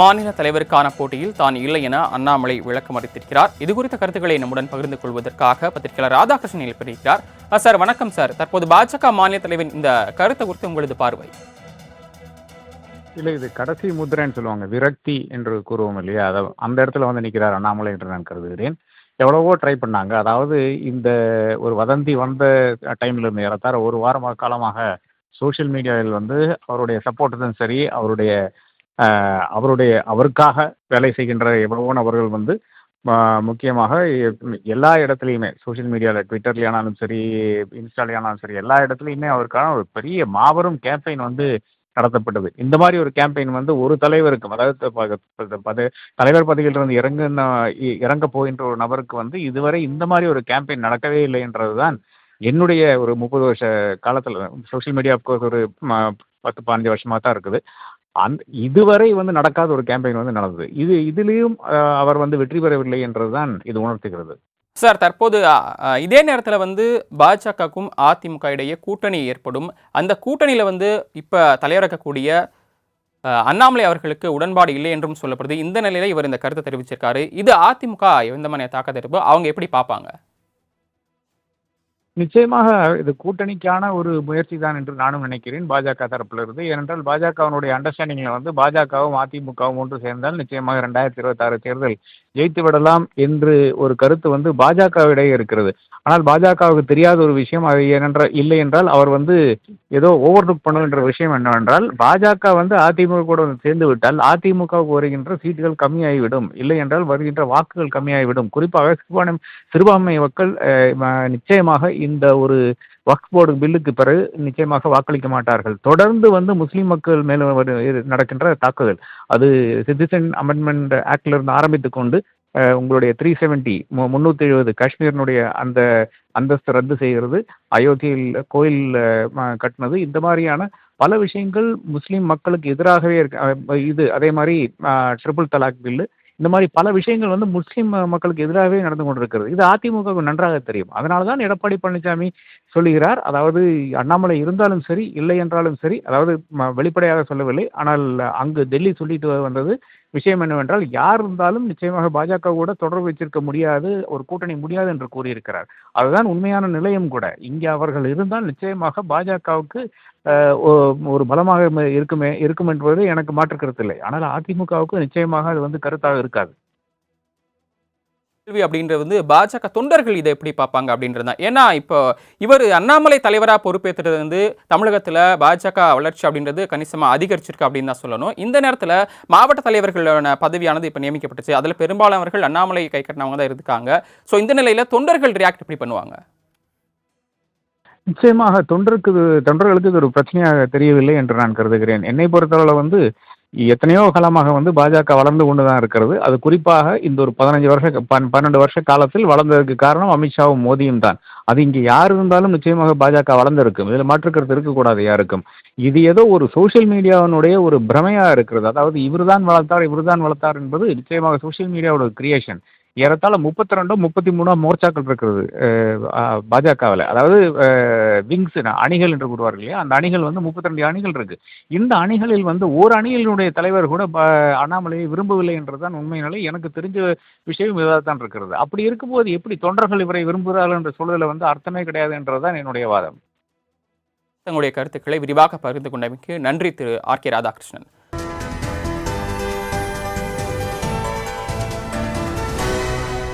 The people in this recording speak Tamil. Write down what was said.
மாநில தலைவருக்கான போட்டியில் தான் இல்லை என அண்ணாமலை விளக்கம் அளித்திருக்கிறார். இது குறித்த கருத்துக்களை நம்முடன் பகிர்ந்து கொள்வதற்காக பத்திரிகையாளர் ராதாகிருஷ்ணன் எழுப்பியிருக்கிறார் சார் வணக்கம் சார். தற்போது பாஜக மாநில தலைவரின் இந்த கருத்தை குறித்து உங்களது பார்வை? இல்லை இது கடைசி முத்திரைன்னு சொல்லுவாங்க. விரக்தி என்று கூறுவோம் இல்லையா? அதை அந்த இடத்துல வந்து நிற்கிறார் அண்ணாமலை என்று நான் கருதுகிறேன். எவ்வளவோ ட்ரை பண்ணாங்க. அதாவது இந்த ஒரு வதந்தி வந்த டைம்ல இருந்து ஏறத்தார ஒரு வார காலமாக சோஷியல் மீடியாவில் வந்து அவருடைய சப்போர்ட்டரும் சரி அவருடைய அவருடைய அவருக்காக வேலை செய்கின்ற எவ்வளவோ நபர்கள் வந்து முக்கியமாக எல்லா இடத்துலையுமே சோஷியல் மீடியாவில் ட்விட்டர்லையானாலும் சரி இன்ஸ்டாலேயானாலும் சரி எல்லா இடத்துலையுமே அவருக்கான ஒரு பெரிய மாபெரும் கேம்பெயின் வந்து நடத்தப்பட்டது. இந்த மாதிரி ஒரு கேம்பெயின் வந்து ஒரு தலைவருக்கும் அதாவது ப- ப- பத- தலைவர் பதவியிலிருந்து இறங்க இறங்க போகின்ற ஒரு நபருக்கு வந்து இதுவரை இந்த மாதிரி ஒரு கேம்பெயின் நடக்கவே இல்லை என்றதுதான் என்னுடைய ஒரு முப்பது வருஷ காலத்தில் சோஷியல் மீடியா ஒரு பத்து பதினஞ்சு வருஷமாக தான் இருக்குது. அந் இதுவரை வந்து நடக்காத ஒரு கேம்பெயின் வந்து நடந்தது. இது இதுலேயும் அவர் வந்து வெற்றி பெறவில்லை என்றதுதான் இது உணர்த்துகிறது. சார் தற்போது இதே நேரத்தில் வந்து பாஜகவுக்கும் அதிமுக இடையே கூட்டணி ஏற்படும். அந்த கூட்டணியில் வந்து இப்போ தலையிறக்கக்கூடிய அண்ணாமலை அவர்களுக்கு உடன்பாடு இல்லை என்றும் சொல்லப்படுது. இந்த நிலையில் இவர் இந்த கருத்தை தெரிவிச்சிருக்காரு. இது அதிமுக எந்த மாதிரியான தாக்கத்தை இருப்போ அவங்க எப்படி பார்ப்பாங்க? நிச்சயமாக இது கூட்டணிக்கான ஒரு முயற்சி தான் என்று நானும் நினைக்கிறேன். பாஜக தரப்பிலிருந்து. ஏனென்றால் பாஜகவினுடைய அண்டர்ஸ்டாண்டிங்கில் வந்து பாஜகவும் அதிமுகவும் ஒன்று சேர்ந்தால் நிச்சயமாக ரெண்டாயிரத்தி இருபத்தாறு தேர்தல் ஜெயித்து விடலாம் என்று ஒரு கருத்து வந்து பாஜகவிடையே இருக்கிறது. ஆனால் பாஜகவுக்கு தெரியாத ஒரு விஷயம் அது ஏனென்றால் இல்லை என்றால் அவர் வந்து ஏதோ ஓவர் லுக் பண்ணுகின்ற விஷயம் என்னவென்றால் பாஜக வந்து அதிமுக கூட வந்து சேர்ந்து விட்டால் அதிமுகவுக்கு வருகின்ற சீட்டுகள் கம்மியாகிவிடும். இல்லை என்றால் வருகின்ற வாக்குகள் கம்மியாகிவிடும். குறிப்பாக சிறுபான்மை சிறுபான்மை மக்கள் நிச்சயமாக இந்த ஒரு வக்ஃப் போர்டு பில்லுக்கு பிறகு நிச்சயமாக வாக்களிக்க மாட்டார்கள். தொடர்ந்து வந்து முஸ்லீம் மக்கள் மேல வரு- நடக்கின்ற தாக்குதல். அது சிட்டிசன் அமெண்ட்மெண்ட் ஆக்டில் இருந்து ஆரம்பித்து கொண்டு உங்களுடைய த்ரீ செவன்ட்டி முந்நூற்றி எழுபது காஷ்மீரினுடைய அந்த அந்தஸ்து ரத்து செய்கிறது. அயோத்தியில் கோயில் கட்டினது. இந்த மாதிரியான பல விஷயங்கள் முஸ்லீம் மக்களுக்கு எதிராகவே இருக்கு இது அதே மாதிரி ட்ரிபிள் தலாக் பில்லு இந்த மாதிரி பல விஷயங்கள் வந்து முஸ்லீம் மக்களுக்கு எதிராகவே நடந்து கொண்டிருக்கிறது. இது அதிமுகவுக்கு நன்றாக தெரியும். அதனால தான் எடப்பாடி பழனிசாமி சொல்லுகிறார். அதாவது அண்ணாமலை இருந்தாலும் சரி இல்லை என்றாலும் சரி அதாவது ம- வெளிப்படையாக சொல்லவில்லை. ஆனால் அங்கு டெல்லி சொல்லிட்டு வந்தது விஷயம் என்னவென்றால் யார் இருந்தாலும் நிச்சயமாக பாஜக கூட தொடர்பு வச்சிருக்க முடியாது ஒரு கூட்டணி முடியாது என்று கூறியிருக்கிறார். அதுதான் உண்மையான நிலையம் கூட. இங்கே அவர்கள் இருந்தால் நிச்சயமாக பாஜகவுக்கு ஒரு பலமாக இருக்குமே இருக்கும் என்பது எனக்கு மாற்று கருத்து இல்லை. ஆனால் அதிமுகவுக்கு நிச்சயமாக அது வந்து கருத்தாக இருக்காது. கேள்வி அப்படின்றது வந்து பாஜக தொண்டர்கள் இதை எப்படி பார்ப்பாங்க அப்படின்றது தான். ஏன்னா இப்போ இவர் அண்ணாமலை தலைவராக பொறுப்பேற்றது வந்து தமிழகத்தில் பாஜக வளர்ச்சி அப்படின்றது கணிசமாக அதிகரிச்சிருக்கு அப்படின்னு தான் சொல்லணும். இந்த நேரத்தில் மாவட்ட தலைவர்களான பதவியானது இப்போ நியமிக்கப்பட்டுச்சு. அதில் பெரும்பாலானவர்கள் அண்ணாமலை கை கட்டினவங்க தான் இருக்காங்க ஸோ இந்த நிலையில் தொண்டர்கள் ரியாக்ட் எப்படி பண்ணுவாங்க? நிச்சயமாக தொண்டருக்கு தொண்டர்களுக்கு இது ஒரு பிரச்சனையாக தெரியவில்லை என்று நான் கருதுகிறேன். என்னை பொறுத்தளவில் வந்து எத்தனையோ காலமாக வந்து பாஜக வளர்ந்து கொண்டு தான் இருக்கிறது. அது குறிப்பாக இந்த ஒரு பதினஞ்சு வருஷ பன் பன்னெண்டு வருஷ காலத்தில் வளர்ந்ததற்கு காரணம் அமித்ஷாவும் மோடியும் தான். அது இங்கே யார் இருந்தாலும் நிச்சயமாக பாஜக வளர்ந்திருக்கும். இதில் மாற்றுக்கருத்து இருக்கக்கூடாது யாருக்கும். இது ஏதோ ஒரு சோஷியல் மீடியாவினுடைய ஒரு பிரமையாக இருக்கிறது. அதாவது இவர்தான் வளர்த்தார் இவர்தான் வளர்த்தார் என்பது நிச்சயமாக சோஷியல் மீடியாவோட கிரியேஷன் ஏறத்தாழ முப்பத்தி ரெண்டோ முப்பத்தி மூணோ மோர்ச்சாக்கள் இருக்கிறது பாஜகவில். அதாவது விங்ஸ் அணிகள் என்று கூறுவார்கள் இல்லையா? அந்த அணிகள் வந்து முப்பத்தி ரெண்டு அணிகள் இருக்கு. இந்த அணிகளில் வந்து ஒரு அணியினுடைய தலைவர் கூட ப- அண்ணாமலையை விரும்பவில்லை என்றுதான் உண்மையினாலே எனக்கு தெரிஞ்ச விஷயம் இதாக தான் இருக்கிறது. அப்படி இருக்கும்போது எப்படி தொண்டர்கள் இவரை விரும்புகிறார்கள் என்ற சூழலில் வந்து அர்த்தமே கிடையாது என்றதுதான் என்னுடைய வாதம். தங்களுடைய கருத்துக்களை விரிவாக பகிர்ந்து கொண்டமைக்கு நன்றி திரு ஆர் கே ராதாகிருஷ்ணன்.